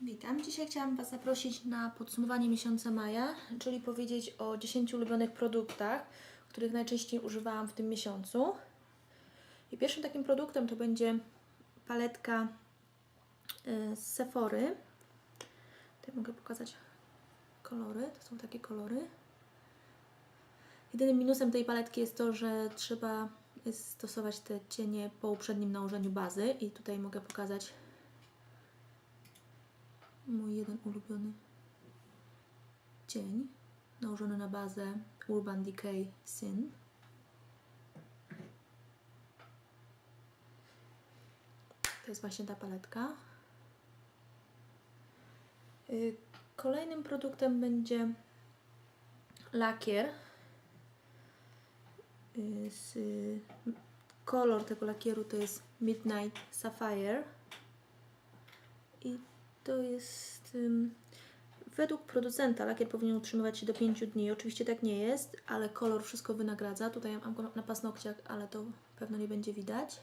Witam. Dzisiaj chciałam Was zaprosić na podsumowanie miesiąca maja, czyli powiedzieć o 10 ulubionych produktach, których najczęściej używałam w tym miesiącu. I pierwszym takim produktem to będzie paletka y, z Sephory. Tutaj mogę pokazać kolory. To są takie kolory. Jedynym minusem tej paletki jest to, że trzeba stosować te cienie po uprzednim nałożeniu bazy i tutaj mogę pokazać mój jeden ulubiony cień nałożony na bazę Urban Decay Sin. To jest właśnie ta paletka. Y, Kolejnym produktem będzie lakier. Y, kolor tego lakieru to jest Midnight Sapphire. I to jest. ym, według producenta lakier powinien utrzymywać się do 5 dni. Oczywiście tak nie jest, ale kolor wszystko wynagradza. Tutaj mam go na paznokciach, ale to pewno nie będzie widać.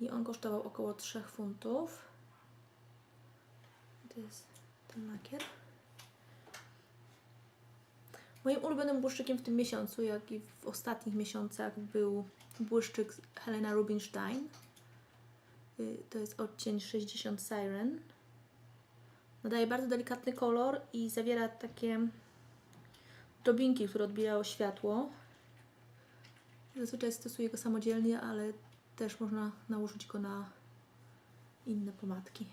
I on kosztował około 3 funtów. To jest ten lakier. Moim ulubionym błyszczykiem w tym miesiącu, jak i w ostatnich miesiącach, był błyszczyk Helena Rubinstein. Y, To jest odcień 60 Siren. Nadaje bardzo delikatny kolor i zawiera takie drobinki, które odbijają światło. Zazwyczaj stosuję go samodzielnie, ale też można nałożyć go na inne pomadki.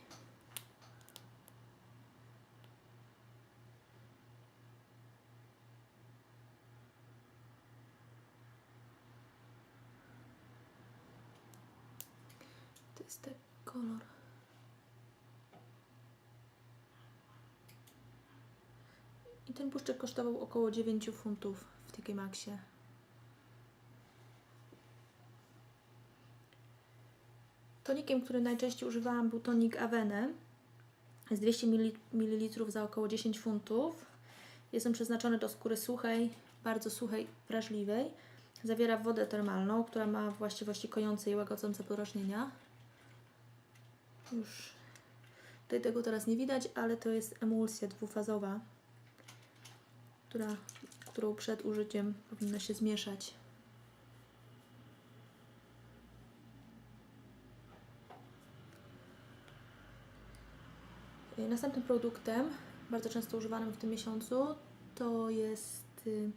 Ten kolor. I ten błyszczyk kosztował około 9 funtów w TK Maxie. Tonikiem, który najczęściej używałam był tonik Avene. Jest 200 ml za około 10 funtów. Jest on przeznaczony do skóry suchej, bardzo suchej, wrażliwej. Zawiera wodę termalną, która ma właściwości kojące i łagodzące podrażnienia. Już tutaj tego teraz nie widać, ale to jest emulsja dwufazowa, która, którą przed użyciem powinno się zmieszać. Y, Następnym produktem, bardzo często używanym w tym miesiącu, to jest y,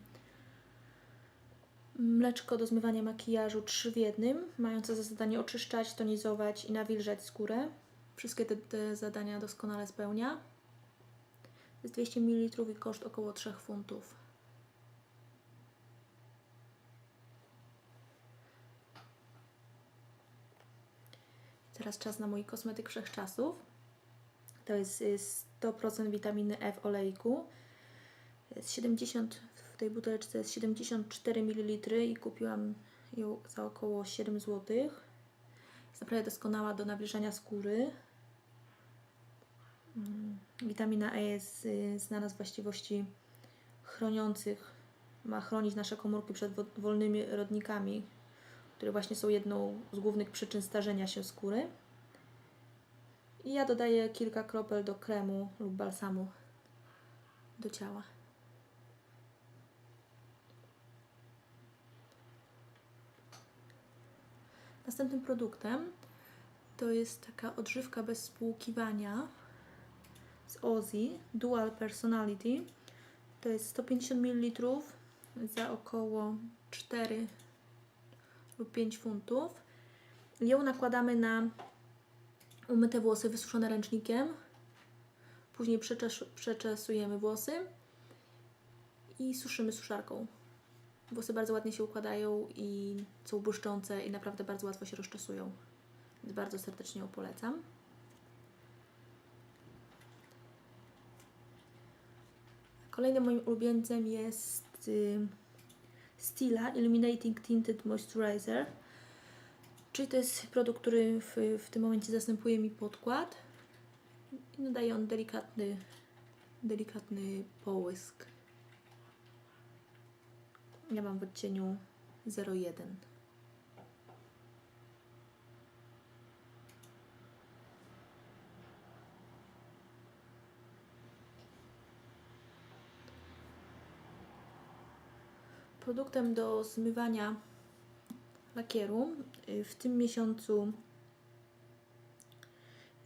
mleczko do zmywania makijażu 3 w jednym, mające za zadanie oczyszczać, tonizować i nawilżać skórę. Wszystkie te, te zadania doskonale spełnia. Jest 200 ml i koszt około 3 funtów. Teraz czas na mój kosmetyk wszechczasów. To jest y, 100% witaminy E w olejku. Jest 70, w tej buteleczce jest 74 ml i kupiłam ją za około 7 zł. Jest naprawdę doskonała do nawilżania skóry. Mm, Witamina E jest y, znana z właściwości chroniących. Ma chronić nasze komórki przed wo- wolnymi rodnikami, które właśnie są jedną z głównych przyczyn starzenia się skóry. I ja dodaję kilka kropel do kremu lub balsamu do ciała. Następnym produktem to jest taka odżywka bez spłukiwania z Ozzy Dual Personality. To jest 150 ml za około 4 lub 5 funtów. Ją nakładamy na umyte włosy wysuszone ręcznikiem. Później przeczes- przeczesujemy włosy i suszymy suszarką. Włosy bardzo ładnie się układają i są błyszczące i naprawdę bardzo łatwo się rozczesują. Więc bardzo serdecznie ją polecam. Kolejnym moim ulubieńcem jest y, Stila Illuminating Tinted Moisturizer. Czyli to jest produkt, który w, w tym momencie zastępuje mi podkład. Nadaje on delikatny, delikatny połysk. Ja mam w odcieniu 01. Produktem do zmywania lakieru y, w tym miesiącu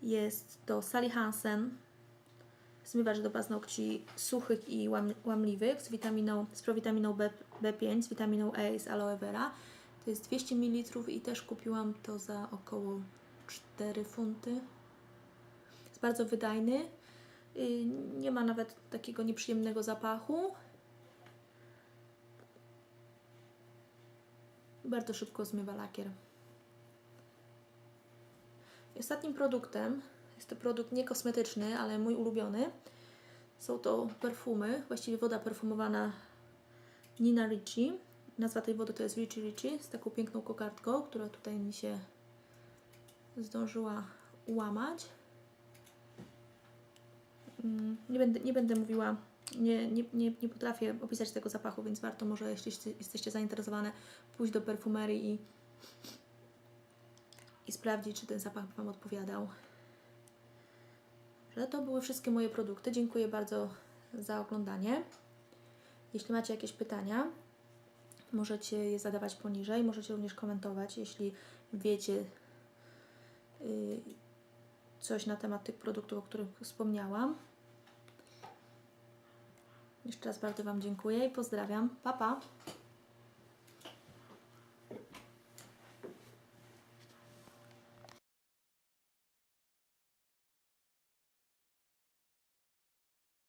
jest to Sally Hansen zmywacz do paznokci suchych i łam, łamliwych z witaminą, z prowitaminą B, B5, z witaminą E i z aloe vera. To jest 200 ml i też kupiłam to za około 4 funty. Jest bardzo wydajny. Y, Nie ma nawet takiego nieprzyjemnego zapachu. Bardzo szybko zmywa lakier. Ostatnim produktem, jest to produkt niekosmetyczny, ale mój ulubiony, są to perfumy, właściwie woda perfumowana Nina Ricci. Nazwa tej wody to jest Ricci Ricci z taką piękną kokardką, która tutaj mi się zdążyła ułamać. Mm, Nie będę, nie będę mówiła, nie, nie, nie, nie potrafię opisać tego zapachu, więc warto może, jeśli jeste- jesteście zainteresowane, pójść do perfumerii i, i sprawdzić, czy ten zapach Wam odpowiadał. Że to były wszystkie moje produkty. Dziękuję bardzo za oglądanie. Jeśli macie jakieś pytania, możecie je zadawać poniżej. Możecie również komentować, jeśli wiecie y, coś na temat tych produktów, o których wspomniałam. Jeszcze raz bardzo Wam dziękuję i pozdrawiam. Pa, pa!